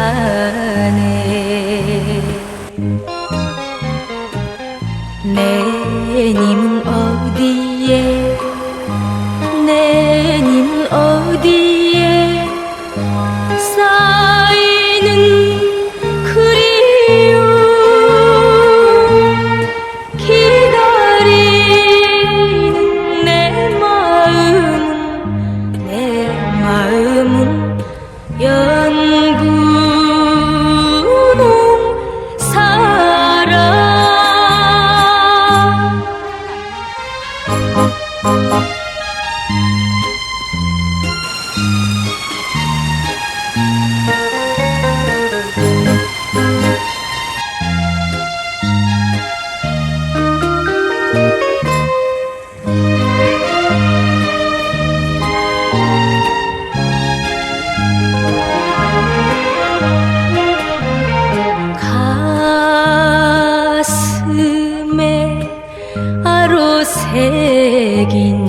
her 아로 새긴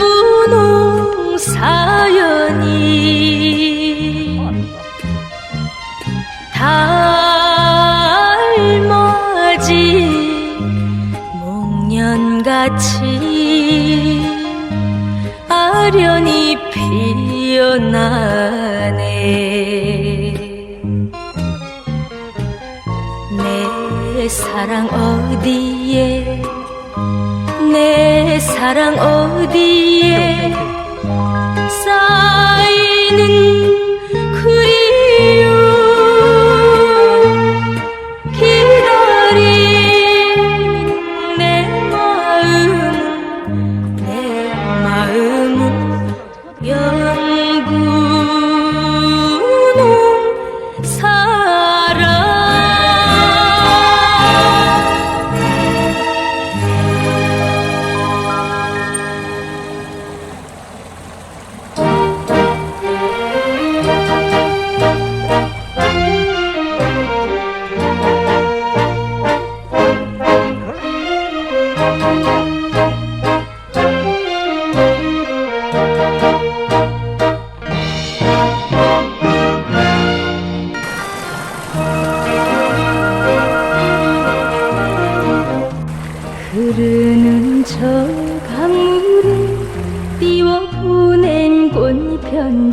연분홍 사연이 달맞이 목련같이 아련히 피어나네 내 사랑 어디에? 내 사랑 어디에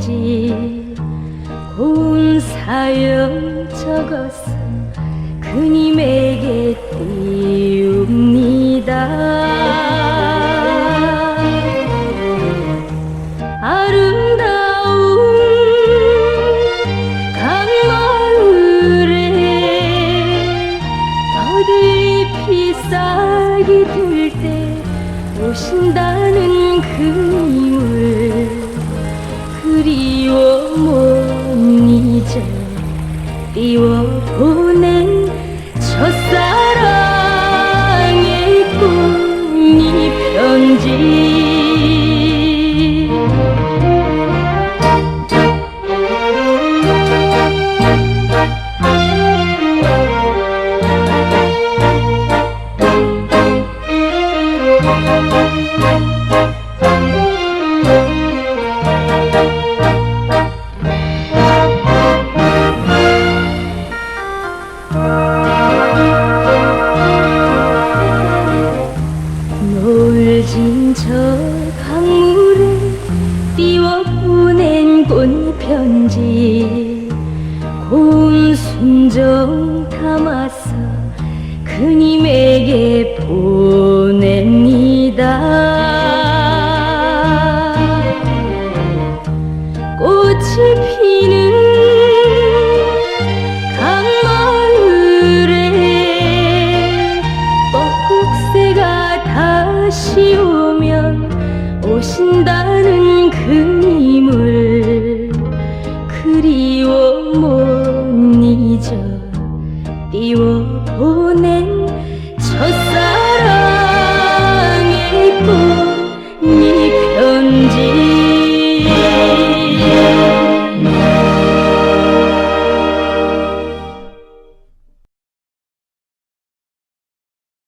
편지 고운 사연 적어서 그님에게 띄웁니다. 아름다운 강마을에 더들잎이 싹이 들때 오신다는 그님을 그리워 못 잊어 띄워 보낸 꽃편지. 고운 순정 담아서 그님에게 보낸 그리워 못 잊어. 띄워.